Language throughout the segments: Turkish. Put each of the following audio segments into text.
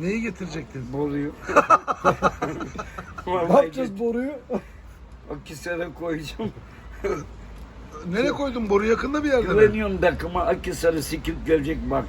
Neyi getirecektin? Boruyu. Ne yapacağız boruyu? Akisar'a koyacağım. Nereye koydun? Boru yakında bir yerde mi? Güveniyorum takıma Akisar'ı sikip gelecek bak.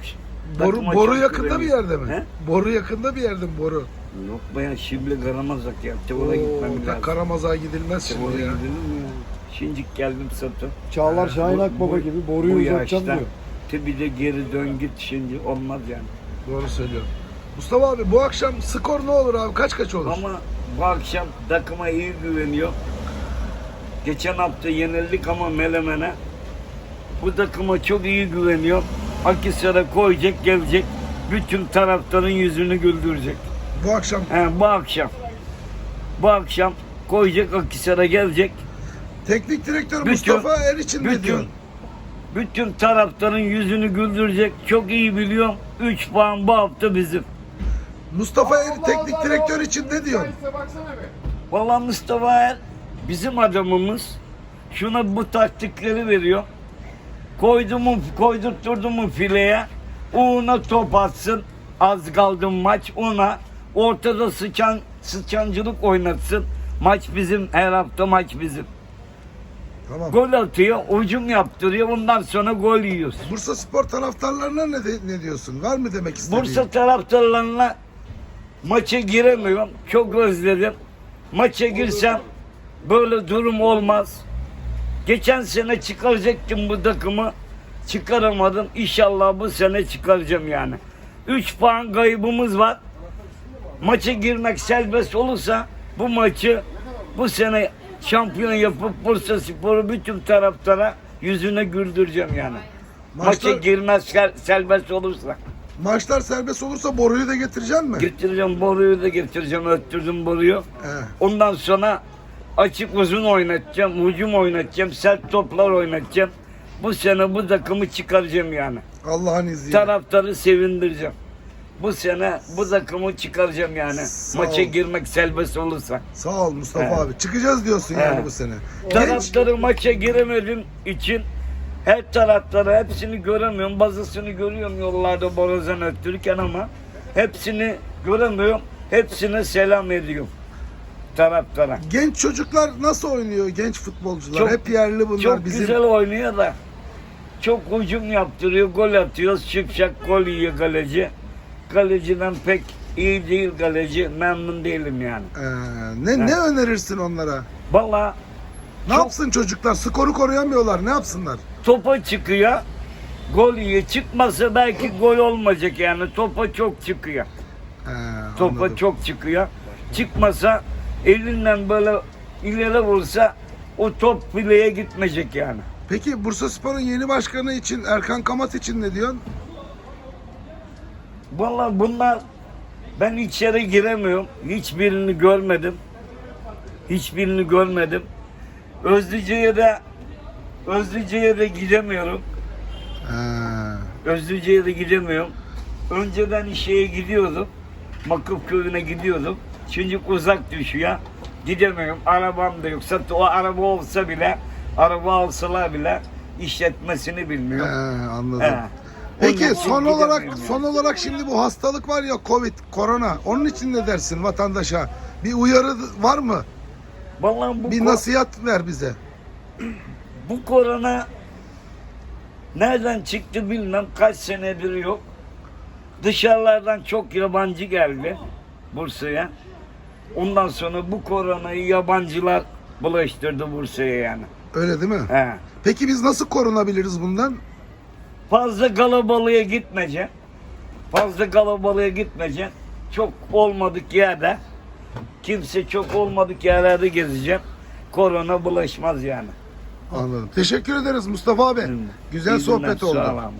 Boru, Takıma boru çok yakında bir güveniyorum. yerde mi? He? Boru yakında bir yerde mi boru? Yok bayağı Şibli Karamazak ya. Tevora Oo, gitmem tak lazım. Karamaz'a gidilmez Tevora şimdi ya. gidelim mi ya? Şincik geldim satın. Çağlar Şahin Bu- Akbaba bu- gibi Bu boruyu uzatacağım yaşta diyor. tabi de geri dön git şimdi olmaz yani. Doğru söylüyorum. Mustafa abi bu akşam skor ne olur abi? Kaç kaç olur? Ama bu akşam takıma iyi güveniyor. Geçen hafta yenildik ama Melemen'e. Bu takıma çok iyi güveniyor. Akisar'a koyacak gelecek. Bütün taraftarın yüzünü güldürecek. Bu akşam He, bu akşam. Bu akşam koyacak Akisar'a gelecek. teknik direktör Bütün- Mustafa Eriçin ne diyor? Bütün taraftarın yüzünü güldürecek. Çok iyi biliyorum. 3 puan bu hafta bizim. Mustafa Eri teknik direktör için ne diyor? Vallahi Mustafa Er bizim adamımız. Şuna bu taktikleri veriyor. Koydu mu, koydurtturdu mu fileye. Ona top atsın. Az kaldı maç ona. Ortada sıçan, sıçancılık oynatsın. Maç bizim. Her hafta maç bizim. Tamam. Gol atıyor, ucum yaptırıyor. Ondan sonra gol yiyoruz. Bursa Spor taraftarlarına ne, de- ne diyorsun? Var mı demek istediğin? Bursa taraftarlarına maça giremiyorum. Çok özledim. Maça girsem böyle durum olmaz. Geçen sene çıkaracaktım bu takımı. Çıkaramadım. İnşallah bu sene çıkaracağım yani. 3 puan kaybımız var. Maça girmek serbest olursa bu maçı bu sene şampiyon yapıp Bursa Spor'u bütün taraftara yüzüne güldüreceğim yani. Maça Maçlar, girmez ser- serbest olursa. Maçlar serbest olursa Boru'yu da getireceksin mi? Getireceğim boruyu da getireceğim. Öttürdüm boruyu. He. Ondan sonra açık uzun oynatacağım. Hücum oynatacağım. Sert toplar oynatacağım. Bu sene bu takımı çıkaracağım yani. Allah'ın izniyle. Taraftarı sevindireceğim. Bu sene bu takımı çıkaracağım yani. Sağ Maça ol. girmek serbest olursa. Sağ ol Mustafa He. abi. Çıkacağız diyorsun yani He. bu sene. Taraftarı maça giremedim için her taraftarı hepsini göremiyorum. Bazısını görüyorum yollarda borazan öttürürken ama hepsini göremiyorum. Hepsine selam ediyorum taraftara. genç çocuklar nasıl oynuyor genç futbolcular? Çok- Hep yerli bunlar Çok bizim. güzel oynuyor da çok hücum yaptırıyor, gol atıyor, şıpşak gol yiyor kaleci. Kaleciden pek iyi değil kaleci, memnun değilim yani. Ee, ne ne önerirsin onlara? Vallahi Ne Çok- yapsın çocuklar? Skoru koruyamıyorlar. Ne yapsınlar? topa çıkıyor, gol yiyor. Çıkmasa belki gol olmayacak yani. Topa çok çıkıyor. He, Topa anladım. çok çıkıyor. Çıkmasa elinden böyle ileri vursa o top fileye gitmeyecek yani. Peki Bursa Spor'un yeni başkanı için Erkan Kamat için ne diyorsun? Vallahi bunlar ben içeri giremiyorum. Hiçbirini görmedim. Hiçbirini görmedim. Özlüce'ye de Özlüce'ye de gidemiyorum. He. Özlüce'ye de gidemiyorum. Önceden şeye gidiyordum. Makıp köyüne gidiyordum. Şimdi uzak düşüyor. Gidemiyorum. Arabam da yok. Zaten o araba olsa bile, araba alsalar bile işletmesini He, bilmiyor. anladım. He. Peki son olarak gidemiyorum son olarak şimdi bu hastalık var ya Covid, korona. Onun için ne dersin vatandaşa? Bir uyarı var mı? Vallahi bu Bir nasihat ver bize. Bu korona nereden çıktı bilmem kaç senedir yok. Dışarılardan çok yabancı geldi Bursa'ya. Ondan sonra bu koronayı yabancılar bulaştırdı Bursa'ya yani. Öyle değil mi? He. Peki biz nasıl korunabiliriz bundan? Fazla kalabalığa gitmeyeceksin. Fazla kalabalığa gitmeyeceksin. Çok olmadık yerde. Kimse çok olmadık yerlerde gezeceksin. Korona bulaşmaz yani. Anladım. Teşekkür ederiz Mustafa abi. Güzel İyi sohbet oldu. sağ ol abi.